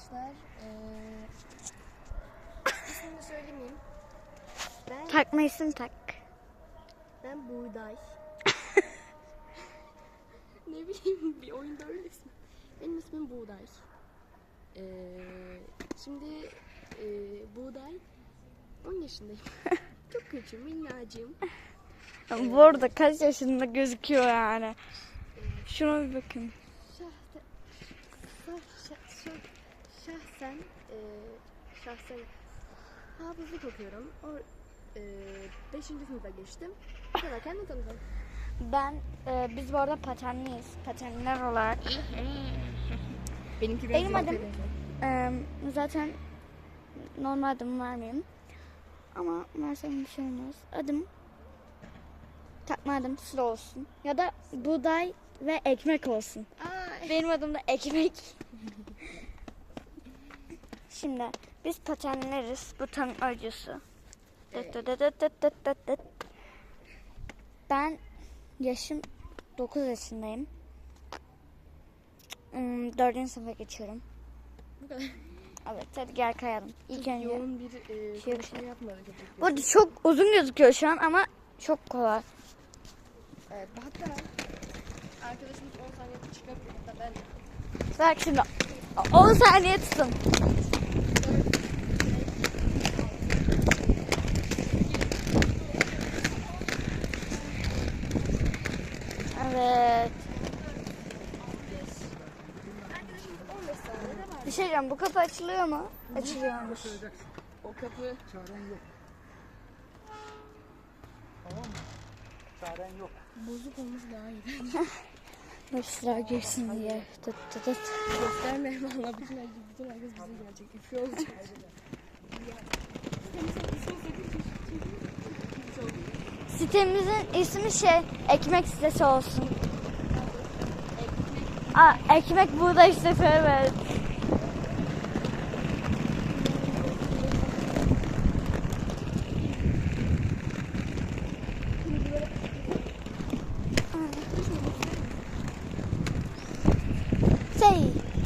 arkadaşlar. Ee, ismini söylemeyeyim. Ben, Takma isim tak. ben Buğday. ne bileyim bir oyunda öylesin. Benim ismim Buğday. Ee, şimdi e, Buğday 10 yaşındayım. Çok küçüğüm, minnacığım. Bu arada kaç yaşında gözüküyor yani. Şuna bir bakın. Şah, şah, şah, şahsen, e, şahsen hafızlık okuyorum. O, e, beşinci sınıfa geçtim. Bu kadar kendini tanıdım. Ben, e, biz bu arada patenliyiz. Patenliler olarak. Benimki Benim adım e, zaten normal adımı vermeyeyim. Ama versem bir şey olmaz. Adım takma adım Sıla olsun. Ya da buğday ve ekmek olsun. Benim adım da ekmek. Şimdi biz patenleriz. Bu tanın öncüsü. Dıt dıt dıt dıt dıt dıt dıt. Ben yaşım 9 yaşındayım. Hmm, Dördüncü sınıfa geçiyorum. bu kadar. Evet hadi gel kayalım. İlk önce. Yoğun bir e, Şey- konuşma yapmadık. Bu arada çok uzun gözüküyor şu an ama çok kolay. Evet, hatta arkadaşımız 10 saniyede çıkabilir. Hatta ben Bak şimdi 10 saniye tutun. Evet. arkadaşımız 15 saniyede var. Bir şey diyeceğim bu kapı açılıyor mu? Açılıyormuş. O kapı Çaren yok. Tamam mı? Çaren yok. bozuk olması daha iyi. Başlar girsin diye. Tut tut tut. Gösterme valla bütün herkes, bütün herkes bize gelecek. İfri olacak. Sitemizin ismi şey ekmek sitesi olsun. Aa, ekmek buğday sitesi evet.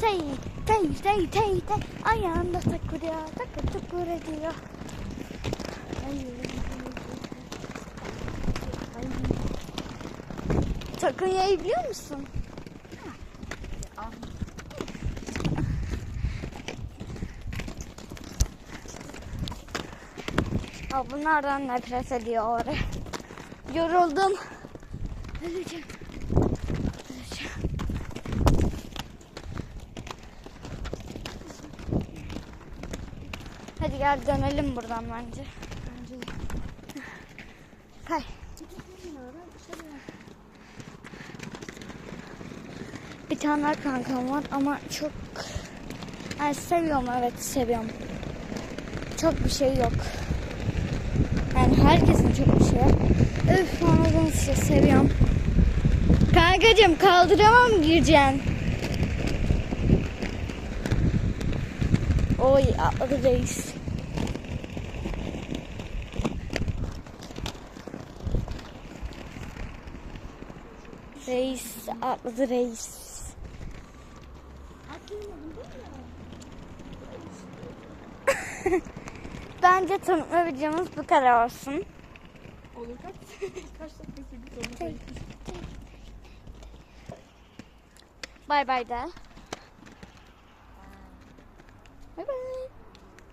Tey, tey, tey, tey, tey. Ayağında takılıyor, takır takır ediyor. Takınyayı biliyor musun? Aa, bunlardan nefret ediyor. Yoruldum. Hadi gel dönelim buradan bence. Bence de. Kay. Bir tane kankam var ama çok yani seviyorum evet seviyorum. Çok bir şey yok. Yani herkesin çok bir şey yok. Öf anladın işte seviyorum. Kankacığım kaldıramam gireceksin. Oy atladı reis. Atladı reis. Bence tanıtma videomuz bu kadar olsun. Olur kaç? Kaç dakika sürdü? Bay bay de.